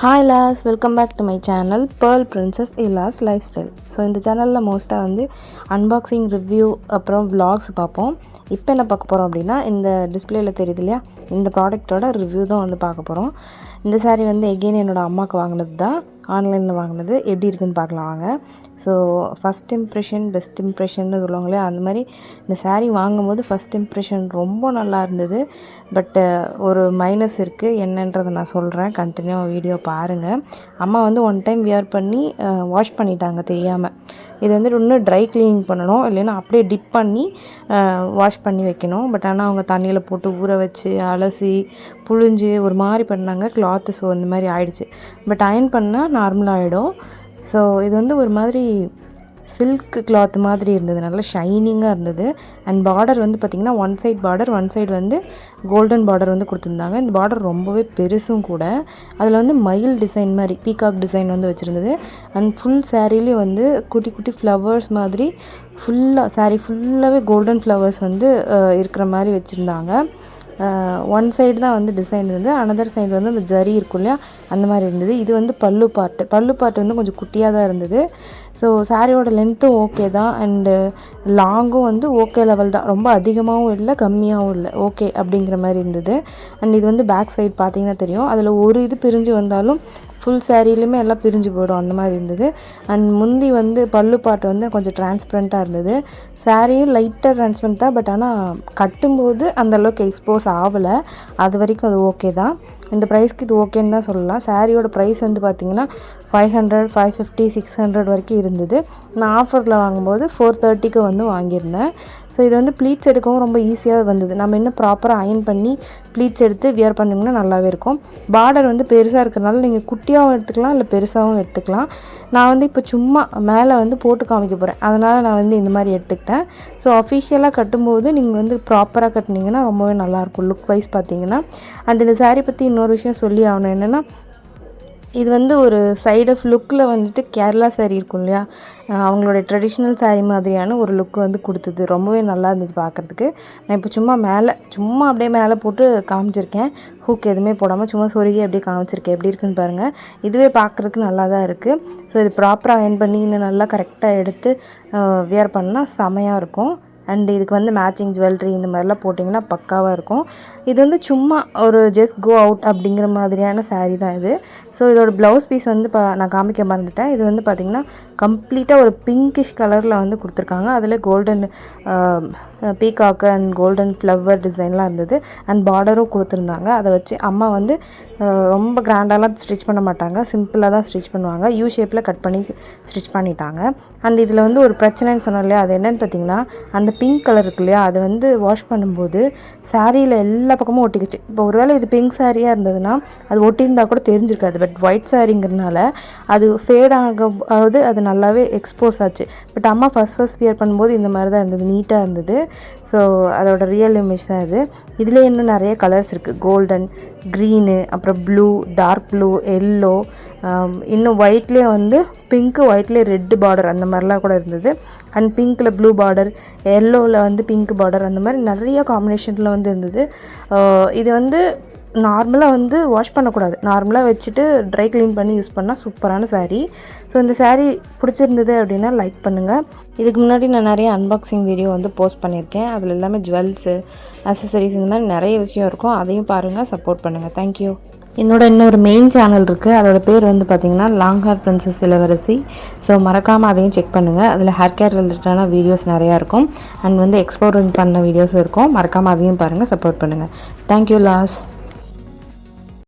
Hi loss welcome back to my channel pearl princess இலாஸ் lifestyle so இந்த சேனலில் மோஸ்ட்டாக வந்து அன்பாக்சிங் ரிவ்யூ அப்புறம் விலாக்ஸ் பார்ப்போம். இப்போ என்ன பார்க்க போகிறோம் அப்படின்னா இந்த டிஸ்பிளேயில் தெரியுது இல்லையா? இந்த ப்ராடக்ட்டோட ரிவ்யூ தான் வந்து பார்க்க போகிறோம் இந்த saree வந்து எகெயின் என்னோடய அம்மாவுக்கு வாங்கினது தான். ஆன்லைனில் வாங்கினது. எப்படி இருக்குன்னு பார்க்கலாம் வாங்க. ஸோ ஃபஸ்ட் இம்ப்ரெஷன் பெஸ்ட் இம்ப்ரெஷன்னு சொல்லுவாங்களே அந்த மாதிரி இந்த சாரீ வாங்கும்போது ஃபஸ்ட் இம்ப்ரெஷன் ரொம்ப நல்லா இருந்தது. பட்டு ஒரு மைனஸ் இருக்குது என்னன்றதை நான் சொல்கிறேன் கண்டினியூவாக வீடியோ பாருங்கள் அம்மா வந்து ஒன் டைம் வியர் பண்ணி வாஷ் பண்ணிட்டாங்க தெரியாமல் இது வந்து இன்னும் ட்ரை க்ளீனிங் பண்ணணும். இல்லைன்னா அப்படியே டிப் பண்ணி வாஷ் பண்ணி வைக்கணும். பட் ஆனால் அவங்க தண்ணியில் போட்டு ஊற வச்சு அலசி புழிஞ்சு ஒரு மாதிரி பண்ணாங்க. கிளாத்து ஸோ இந்த மாதிரி ஆயிடுச்சு. பட் அயன் பண்ணால் நார்மலாக ஆகிடும் ஸோ இது வந்து ஒரு மாதிரி சில்க் கிளாத் மாதிரி இருந்தது. நல்லா ஷைனிங்காக இருந்தது. அண்ட் பார்டர் வந்து பார்த்திங்கன்னா one side border one side வந்து கோல்டன் பார்டர் வந்து கொடுத்துருந்தாங்க. இந்த பார்டர் ரொம்பவே பெருசும் கூட. அதில் வந்து மயில் டிசைன் மாதிரி பீகாக் டிசைன் வந்து வச்சுருந்தது. அண்ட் ஃபுல் சாரீலேயும் வந்து குட்டி குட்டி ஃப்ளவர்ஸ் மாதிரி ஃபுல்லாக saree ஃபுல்லாகவே கோல்டன் ஃப்ளவர்ஸ் வந்து இருக்கிற மாதிரி வச்சுருந்தாங்க. ஒன் சைடு தான் வந்து டிசைன் இருந்தது. அனதர் சைடு வந்து அந்த ஜரி இருக்கும் இல்லையா? அந்த மாதிரி இருந்தது. இது வந்து பல்லு பார்ட்டு பல்லு பார்ட் வந்து கொஞ்சம் குட்டியாக தான் இருந்தது. ஸோ சாரியோட லென்த்தும் ஓகே தான். அண்டு லாங்கும் வந்து ஓகே லெவல் தான். ரொம்ப அதிகமாகவும் இல்லை கம்மியாகவும் இல்லை. ஓகே அப்படிங்கிற மாதிரி இருந்தது. அண்ட் இது வந்து பேக் சைடு பார்த்தீங்கன்னா தெரியும். அதில் ஒரு இது பிரிஞ்சு வந்தாலும் ஃபுல் சேரீலையுமே எல்லாம் பிரிஞ்சு போயிடும். அந்த மாதிரி இருந்தது. அண்ட் முந்தி வந்து பல்லு பாட்டு வந்து கொஞ்சம் டிரான்ஸ்பரண்ட்டாக இருந்தது. சாரியும் லைட்டாக டிரான்ஸ்பரண்ட் தான் பட் ஆனால் கட்டும்போது அந்த அளவுக்கு எக்ஸ்போஸ் ஆகலை. அது வரைக்கும் அது ஓகே தான். இந்த ப்ரைஸ்க்கு இது ஓகேன்னு தான் சொல்லலாம். சாரியோட ப்ரைஸ் வந்து பார்த்திங்கன்னா five hundred five fifty six hundred வரைக்கும் இருந்தது. நான் ஆஃபரில் வாங்கும்போது ஃபோர் தேர்ட்டிக்கு வந்து வாங்கியிருந்தேன். ஸோ இது வந்து ப்ளீட்ஸ் எடுக்கவும் ரொம்ப ஈஸியாக வந்தது. நம்ம இன்னும் ப்ராப்பராக அயன் பண்ணி ப்ளீட்ஸ் எடுத்து வியர் பண்ணிங்கன்னா நல்லாவே இருக்கும். பார்டர் வந்து பெருசாக இருக்கிறனால நீங்கள் குட்டியாகவும் எடுத்துக்கலாம் இல்லை பெருசாகவும் எடுத்துக்கலாம். நான் வந்து இப்போ சும்மா மேலே வந்து போட்டு காமிக்க போகிறேன் அதனால் நான் வந்து இந்த மாதிரி எடுத்துக்கிட்டேன். ஸோ அஃபிஷியலாக கட்டும்போது நீங்கள் வந்து ப்ராப்பராக கட்டினீங்கன்னா ரொம்பவே நல்லாயிருக்கும் லுக் வைஸ் பார்த்தீங்கன்னா அண்ட் இந்த சாரீ பற்றி இன்னொரு விஷயம் சொல்லி ஆகணும். என்னென்னா இது வந்து ஒரு சைட் ஆஃப் லுக்கில் வந்துட்டு கேரளா saree இருக்கும் இல்லையா? அவங்களோட ட்ரெடிஷ்னல் saree மாதிரியான ஒரு லுக் வந்து கொடுத்தது. ரொம்பவே நல்லா இருந்தது பார்க்குறதுக்கு. நான் இப்போ சும்மா மேலே சும்மா அப்படியே மேலே போட்டு காமிச்சிருக்கேன். ஹூக் எதுவுமே போடாமல் சும்மா சொருகி அப்படியே காமிச்சிருக்கேன். எப்படி இருக்குன்னு பாருங்கள் இதுவே பார்க்குறதுக்கு நல்லா தான் இருக்குது ஸோ இது ப்ராப்பராக அயன் பண்ணி இன்னும் நல்லா கரெக்டாக எடுத்து வியர் பண்ணால் செமையாக இருக்கும். அண்ட் இதுக்கு வந்து மேட்சிங் ஜுவல்லரி இந்த மாதிரிலாம் போட்டிங்கன்னா பக்காவாக இருக்கும். இது வந்து சும்மா ஒரு ஜஸ்ட் கோ அவுட் அப்படிங்கிற மாதிரியான சாரீ தான் இது. ஸோ இதோட ப்ளவுஸ் பீஸ் வந்து பா நான் காமிக்க மறந்துட்டேன். இது வந்து பார்த்திங்கன்னா கம்ப்ளீட்டாக ஒரு பிங்கிஷ் கலரில் வந்து கொடுத்துருக்காங்க. அதில் golden peacock and golden flower டிசைன்லாம் இருந்தது. அண்ட் பார்டரும் கொடுத்துருந்தாங்க. அதை வச்சு அம்மா வந்து ரொம்ப கிராண்டாலாம் ஸ்டிச் பண்ண மாட்டாங்க. சிம்பிளாக தான் ஸ்டிச் பண்ணுவாங்க. யூ ஷேப்பில் கட் பண்ணி ஸ்டிச் பண்ணிட்டாங்க. அண்ட் இதில் வந்து ஒரு பிரச்சனைன்னு சொன்னோம் இல்லையா? அது என்னன்னு பார்த்தீங்கன்னா அந்த பிங்க் கலர் இருக்கு இல்லையா? அது வந்து வாஷ் பண்ணும்போது சாரியில் எல்லா பக்கமும் ஒட்டிக்கிச்சு. இப்போ ஒருவேளை இது பிங்க் சாரியாக இருந்ததுன்னா அது ஒட்டியிருந்தா கூட தெரிஞ்சிருக்காது. பட் ஒயிட் சாரிங்கிறதுனால அது ஃபேட் ஆகும்போது அது நல்லாவே எக்ஸ்போஸ் ஆச்சு. பட் அம்மா ஃபஸ்ட் ஃபஸ்ட் வியர் பண்ணும்போது இந்த மாதிரி தான் இருந்தது. நீட்டாக இருந்தது. ஸோ அதோட ரியல் இமேஜ் தான் இது. இதில் இன்னும் நிறைய கலர்ஸ் இருக்குது கோல்டன் க்ரீனு அப்புறம் ப்ளூ டார்க் ப்ளூ எல்லோ இன்னும் ஒயிட்லேயே வந்து பிங்க்கு ஒயிட்லேயே ரெட்டு பார்டர் அந்த மாதிரிலாம் கூட இருந்தது. அண்ட் பிங்க்கில் ப்ளூ பார்டர் எல்லோவில் வந்து பிங்க் பார்டர் அந்த மாதிரி நிறைய காம்பினேஷனில் வந்து இருந்தது. Uh, இது வந்து நார்மலாக வந்து வாஷ் பண்ணக்கூடாது. நார்மலாக வச்சுட்டு ட்ரை க்ளீன் பண்ணி யூஸ் பண்ணால் சூப்பரான saree. ஸோ இந்த சாரீ பிடிச்சிருந்தது அப்படின்னா லைக் பண்ணுங்கள் இதுக்கு முன்னாடி நான் நிறைய அன்பாக்சிங் வீடியோ வந்து போஸ்ட் பண்ணியிருக்கேன். அதில் எல்லாமே ஜுவல்ஸு அசசரிஸ் இந்த மாதிரி நிறைய விஷயம் இருக்கும். அதையும் பாருங்கள் சப்போர்ட் பண்ணுங்கள் தேங்க்யூ என்னோட இன்னொரு மெயின் சேனல் இருக்குது அதோட பேர் வந்து பார்த்திங்கன்னா லாங் ஹேர் பிரின்சஸ் இளவரசி ஸோ மறக்காமல் அதையும் செக் பண்ணுங்கள் அதில் ஹேர் கேர் ரிலேட்டடான வீடியோஸ் நிறையா இருக்கும். அண்ட் வந்து எக்ஸ்ப்ளோரிங் பண்ண வீடியோஸ் இருக்கும். மறக்காமல் அதையும் பாருங்கள் சப்போர்ட் பண்ணுங்கள் தேங்க்யூ லாஸ்